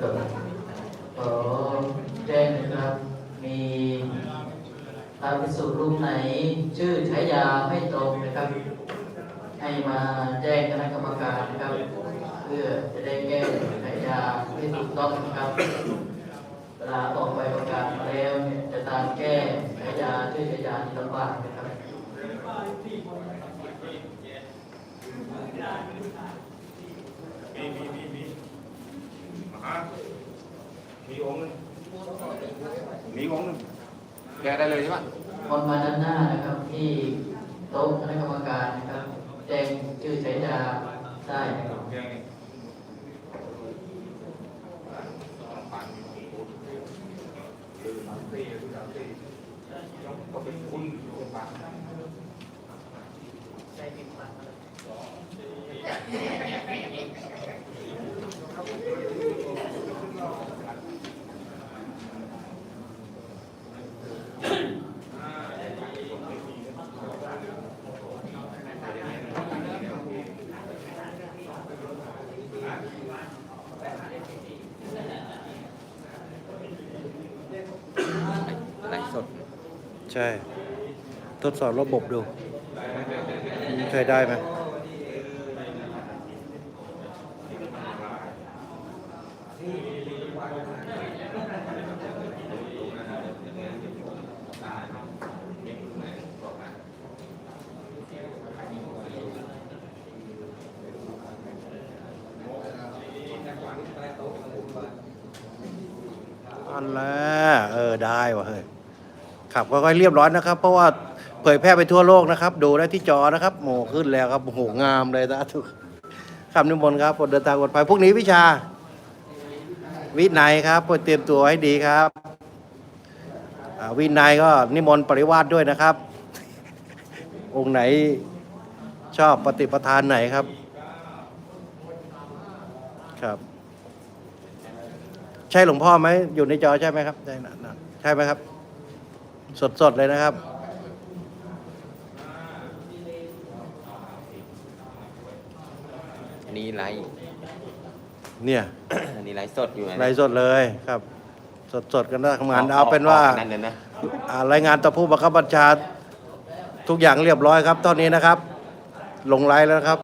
ขอแจ้งนะครับ มีพระภิกษุรูปไหน ชื่อฉายาไม่ตรงนะครับ ให้มาแจ้งคณะกรรมการนะครับ เพื่อจะได้แก้ฉายาให้ถูกต้องนะครับเวลาออกใบประกาศมาแล้วเนี่ยจะตามแก้ฉายาชื่อฉายาที่ลำบากนะครับ มีมีมีมีมาฮะ มีองค์หนึงมีองค์หนึงแกได้เลยใช่ปะคนมาด้านหน้านะครับที่โต๊ะคณะกรรมการนะครับแจ้งชื่อฉายาได้นะครับแกนี่ก็เป็นคุณเป็นปาก ใช่ ทดสอบระบบดู ใช้ได้ไหมอันแล้วเออ ได้ว่ะเฮ้ย ค่อยๆเรียบร้อยนะครับ เพราะว่าเผยแพร่ไปทั่วโลกนะครับ ดูได้ที่จอนะครับโหขึ้นแล้วครับโอ้โหงามเลยนะทุกคำนิมนต์ครับปรดเดินทางปลอดภัยพรุ่งนี้วิชา วินัยครับปรดเตรียมตัวให้ดีครับวินัยก็นิมนต์ปริวาสด้วยนะครับ องค์ไหนชอบปฏิปทานไหนครับครับ ใช่หลวงพ่อไหมอยู่ในจอใช่ไหมครับใช่นะใช่ไหมครับ สดๆเลยนะครับ อันนี้ไลฟ์เนี่ยอันนี้ไลฟ์สดอยู่นะไลฟ์สดเลยครับ สดๆกันนะทำงานเอาเป็นว่านั่นเลยนะอ่ารายงานต่อผู้บังคับบัญชาทุกอย่างเรียบร้อยครับตอนนี้นะครับ ลงไลน์แล้วนะครับ